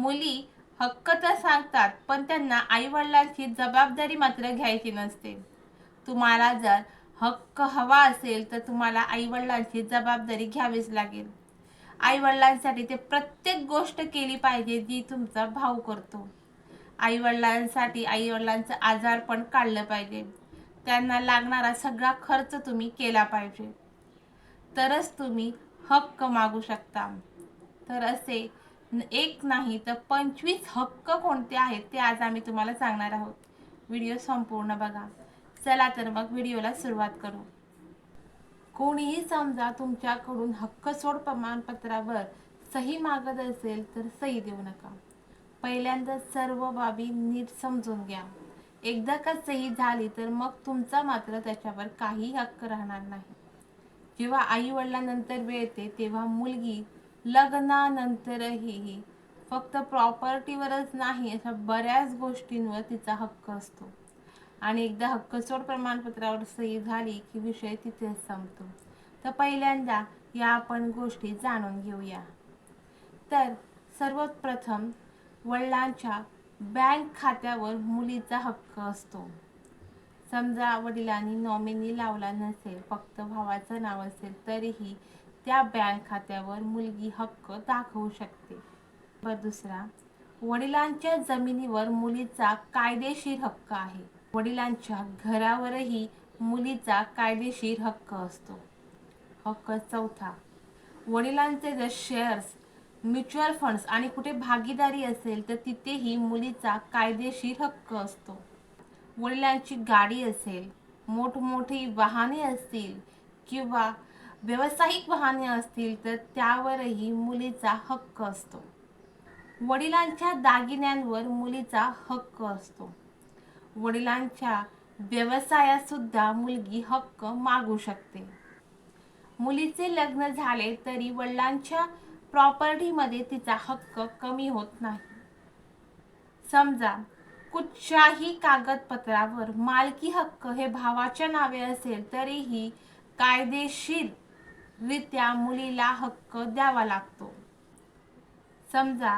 मुली हक्क तर सांगतात पण त्यांना आईवडिलांची जबाबदारी मात्र घ्यायची नसते. तुम्हाला जर हक्क हवा असेल तर तुम्हाला आईवडिलांची जबाबदारी घ्यावीच लागेल. आईवडिलांसाठी ते प्रत्येक गोष्ट केली पाहिजे जी तुमचा भाऊ करतो. आईवडिलांसाठी आईवडिलांचं आजार पण काढलं पाहिजे. त्यांना लागणारा सगळा खर्च तुम्ही केला पाहिजे. तरच तुम्ही हक्क मागू शकता. तर असे एक नाही तर पंचवीस हक्क कोणते आहेत ते आज आम्ही तुम्हाला सांगणार आहोत. व्हिडिओ संपूर्ण बघा. चला तर मग व्हिडिओला सुरुवात करू. कोणीही समजा तुमच्याकडून हक्क सोड प्रमाणपत्रावर सही मागत असेल तर सही देऊ नका. पहिल्यांदा सर्व बाबी नीट समजून घ्या. एकदा का सही झाली तर मग तुमचा मात्र त्याच्यावर काही हक्क राहणार नाही. जेव्हा आई वडिलांनंतर वेळ येते तेव्हा मुलगी लग्नानंतरही फक्त प्रॉपर्टीवरच नाही अशा बऱ्याच गोष्टींवर तिचा हक्क असतो. आणि एकदा हक्कचोड प्रमाणपत्रावर सही झाली की विषय तिथेच संपतो. तर पहिल्यांदा या आपण गोष्टी जाणून घेऊया. तर सर्वप्रथम वडिलांच्या बँक खात्यावर मुलीचा हक्क असतो. समजा वडिलांनी नॉमिनी लावला नसेल फक्त भावाचं नाव असेल तरीही त्या बँक खात्यावर मुलगी हक्क दाखवू शकते. व दुसरा वडिलांच्या जमिनीवर मुलीचा कायदेशीर हक्क आहे. वडिलांच्या घरावरही मुलीचा कायदेशीर हक्क असतो. हक्क चौथा वडिलांचे जर शेअर्स म्युच्युअल फंड्स आणि कुठे भागीदारी असेल तर तिथेही मुलीचा कायदेशीर हक्क असतो. वडिलांची गाडी असेल मोठमोठी वाहने असतील किंवा व्यावसायिक वाहने असतील तर त्यावरही मुलीचा हक्क असतो. वडिलांच्या दागिन्यांवर मुलीचा हक्क असतो. वडिलांच्या व्यवसायात सुद्धा मुलगी हक्क मागू शकते. मुलीचे लग्न झाले तरी वडिलांच्या प्रॉपर्टीमध्ये तिचा हक्क कमी होत नाही. समजा कुठच्याही कागदपत्रावर मालकी हक्क हे भावाच्या नावे असेल तरीही कायदेशीर रित्या मुलीला हक्क द्यावा लागतो. समजा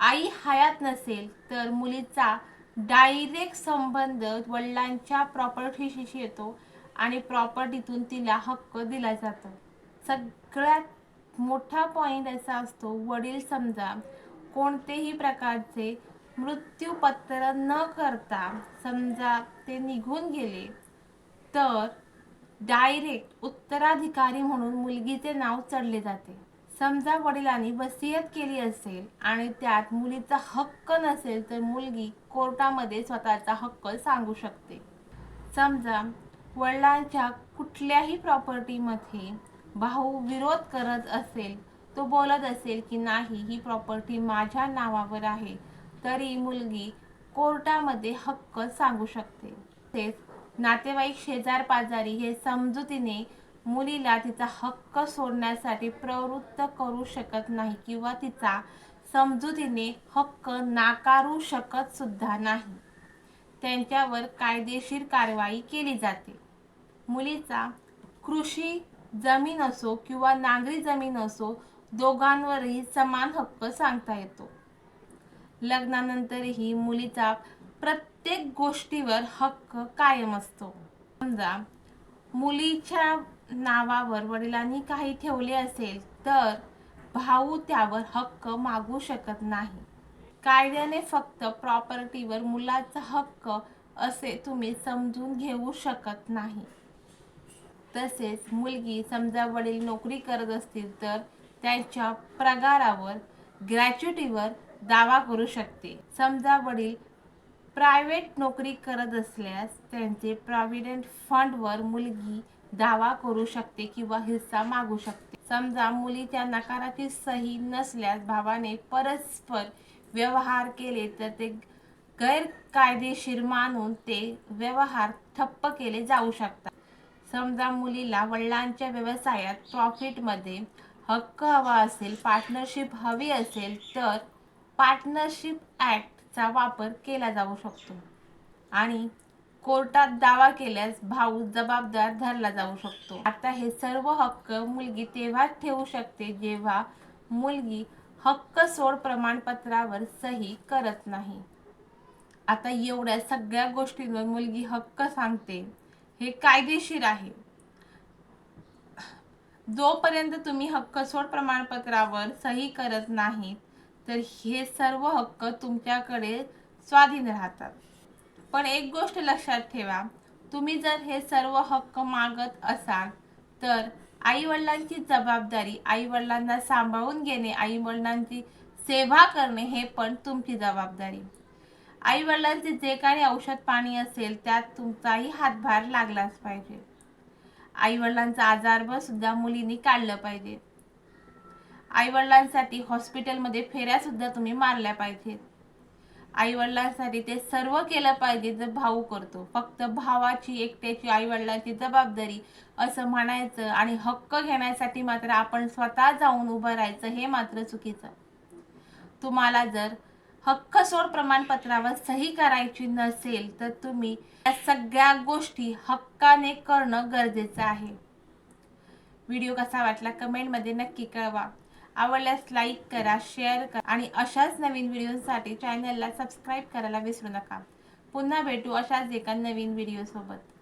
आई हयात नसेल तर मुलीचा डायरेक्ट संबंध वडिलांच्या प्रॉपर्टीशी येतो आणि प्रॉपर्टीतून तिला हक्क दिला जातो. सगळ्यात मोठा पॉईंट असा असतो वडील समजा कोणतेही प्रकारचे मृत्यूपत्र न करता समजा ते निघून गेले तर डायरेक्ट उत्तराधिकारी म्हणून मुलगीचे नाव चढले जाते. समजा वडिलांनी वसियत केली असेल आणि त्यात मुलीचा हक्क नसेल तर मुलगी कोर्टामध्ये स्वतःचा हक्क सांगू शकते. समजा वडिलांच्या कुठल्याही प्रॉपर्टीमध्ये भाऊ विरोध करत असेल तो बोलत असेल की नाही ही प्रॉपर्टी माझ्या नावावर आहे तरी मुलगी कोर्टामध्ये हक्क सांगू शकते. तेच नातेवाईक शेजार पाजारी हे समजुतीने मुलीला तिचा हक्क सोडण्यासाठी प्रवृत्त करू शकत नाही किंवा तिचा समजुतीने हक्क नाकारू शकत सुद्धा नाही. त्यांच्यावर कायदेशीर कारवाई केली जाते. मुलीचा कृषी जमीन असो किंवा नागरी जमीन असो दोघांवरही समान हक्क सांगता येतो. लग्नानंतरही मुलीचा प्रत्येक गोष्टीवर हक्क कायम असतो. समजा मुलीच्या नावावर वडिलांनी काही ठेवले असेल तर भाऊ त्यावर हक्क मागू शकत नाही. कायद्याने फक्त प्रॉपर्टीवर मुलाचा हक्क असे तुम्ही समजून घेऊ शकत नाही. तसेच मुलगी समजा वडील नोकरी करत असतील तर त्यांच्या पगारावर ग्रॅच्युटीवर दावा करू शकते. समजा वडील प्रायव्हेट नोकरी करत असल्यास त्यांचे प्रॉव्हिडंट फंडवर मुलगी दावा करू शकते किंवा हिस्सा मागू शकते. समजा मुलीच्या नकाराची सही नसल्यास भावाने परस्पर व्यवहार केले तर ते गैरकायदेशीर मानून ते व्यवहार ठप्प केले जाऊ शकतात. समजा मुलीला वडिलांच्या व्यवसायात प्रॉफिटमध्ये हक्क हवा असेल पार्टनरशिप हवी असेल तर पार्टनरशिप चा वापर केला जाऊ शकतो. आणि कोर्टात दावा केल्यास भाऊ जबाबदार धरला जाऊ शकतो. आता हे सर्व हक्क मुलगी तेव्हाच ठेवू शकते जेव्हा मुलगी हक्क सोड प्रमाणपत्रावर सही करत नाही. आता एवढ्या सगळ्या गोष्टींवर मुलगी हक्क सांगते हे कायदेशीर आहे. जोपर्यंत तुम्ही हक्क सोड प्रमाणपत्रावर सही करत नाहीत तर हे सर्व हक्क तुमच्याकडे स्वाधीन राहतात. पण एक गोष्ट लक्षात ठेवा तुम्ही जर हे सर्व हक्क मागत असाल तर आई वडिलांची जबाबदारी आई वडिलांना सांभाळून घेणे आई वडिलांची सेवा करणे हे पण तुमची जबाबदारी. आई वडिलांचे जे काही औषध पाणी असेल त्यात तुमचाही हातभार लागलाच पाहिजे. आई वडिलांचा आजारभर सुद्धा मुलींनी काढलं पाहिजे. आई वडिलांसाठी हॉस्पिटलमध्ये फेऱ्या सुद्धा तुम्ही मारल्या पाहिजेत. आई वडिलांसाठी ते सर्व केलं पाहिजे जे भाऊ करतो. फक्त भावाची एकट्याची आई वडिलांची जबाबदारी असं म्हणायचं आणि हक्क घेण्यासाठी मात्र आपण स्वतः जाऊन उभं राहायचं हे मात्र चुकीचं. तुम्हाला जर हक्क सोड प्रमाणपत्रावर सही करायची नसेल तर तुम्ही या सगळ्या गोष्टी हक्काने करणं गरजेचं आहे. व्हिडिओ कसा वाटला कमेंटमध्ये नक्की कळवा. आवडल्यास लाईक करा शेअर करा आणि अशाच नवीन व्हिडिओसाठी चॅनलला सबस्क्राईब करायला विसरू नका. पुन्हा भेटू अशाच एका नवीन व्हिडिओसोबत